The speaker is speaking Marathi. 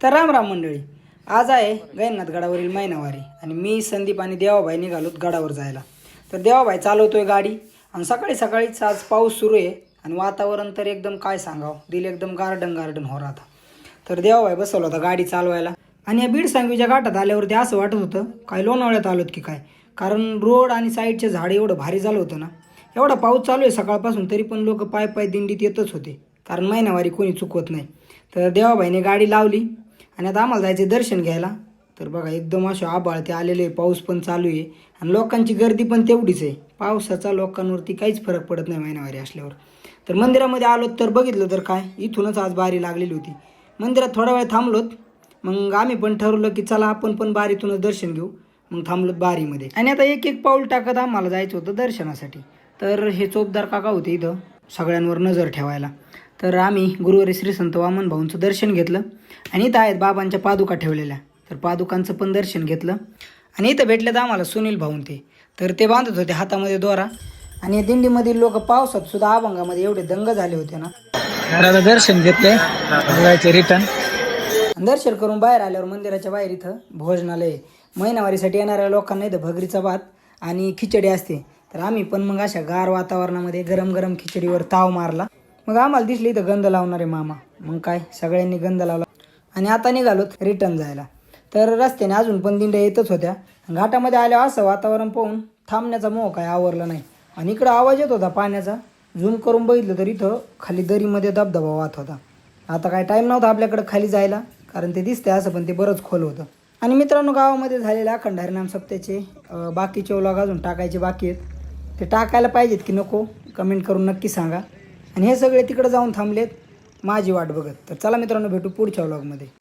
तर राम राम मंडळी. आज आहे गैरनाथ गडावरील महिनावारी आणि मी संदीप आणि देवाभाई निघालोत गडावर जायला. तर देवाभाई चालवतोय गाडी आणि सकाळी सकाळीच आज पाऊस सुरू आहे आणि वातावरण तर एकदम काय सांगावं? दिल एकदम गार्डन गार्डन हो राहता. तर देवाभाई बसवला होता गाडी चालवायला. आणि या बीड सांगवीच्या घाटात आल्यावरती असं वाटत होतं काय लोणावळ्यात आलोत की काय? कारण रोड आणि साईडचे झाड एवढं भारी झालं होतं ना. एवढा पाऊस चालू आहे सकाळपासून तरी पण लोक पाय पाय दिंडीत येतच होते. कारण महिनावारी कोणी चुकवत नाही. तर देवाभाईने गाडी लावली. आणि आता आम्हाला जायचे दर्शन घ्यायला. तर बघा एकदम असे आबाळ ते आलेले आहे, पाऊस पण चालू आहे. आणि लोकांची गर्दी पण तेवढीच आहे. पावसाचा लोकांवरती काहीच फरक पडत नाही महिनावारी असल्यावर. तर मंदिरामध्ये आलो तर बघितलं तर काय? इथूनच आज बारी लागलेली होती. मंदिरात थोडा वेळ थांबलोत. मग आम्ही पण ठरवलं की चला आपण पण बारीतूनच दर्शन घेऊ. मग थांबलोत बारीमध्ये. आणि आता एक एक पाऊल टाकत आम्हाला जायचं होतं दर्शनासाठी. तर हे चोपदार काका होते इथं सगळ्यांवर नजर ठेवायला. तर आम्ही गुरुवारी श्री संत वामन भाऊंचं दर्शन घेतलं आणि इथं आहेत बाबांच्या पादुका ठेवलेल्या. तर पादुकांचं पण दर्शन घेतलं. आणि इथं भेटले तर आम्हाला सुनील भाऊन ते. तर ते बांधत होते हातामध्ये दोरा. आणि दिंडीमधील लोक पावसात सुद्धा अभंगामध्ये एवढे दंग झाले होते ना. तर दर्शन घेतले रिटर्न दर्शन करून बाहेर आल्यावर मंदिराच्या बाहेर इथं भोजनालय. महिनावारीसाठी येणाऱ्या लोकांना इथं भगरीचा भात आणि खिचडी असते. तर आम्ही पण मग अशा गार वातावरणामध्ये गरम गरम खिचडीवर ताव मारला. मग आम्हाला दिसली इथं गंध लावणारे मामा. मग काय? सगळ्यांनी गंध लावला. आणि आता निघालोत रिटर्न जायला. तर रस्त्याने अजून पण दिंड्या येतच होत्या. घाटामध्ये आल्यावर असं वातावरण पाहून थांबण्याचा मोह काय आवरला नाही. आणि इकडं आवाज येत होता पाण्याचा. झूम करून बघितलं तर इथं खाली दरीमध्ये धबधबा वाहत होता. आता काय टाईम नव्हता आपल्याकडे खाली जायला कारण ते दिसतंय असं पण ते बरंच खोल होतं. आणि मित्रांनो गावामध्ये झालेल्या अखंड हरिनाम सप्त्याचे बाकीचे ओलाग अजून टाकायचे बाकी आहेत. ते टाकायला पाहिजेत की नको? कमेंट करून नक्की सांगा. आणि हे सगळे तिकडं जाऊन थांबलेत. माझी वाट बघत. तर चला मित्रांनो भेटू पुढच्या व्लॉगमध्ये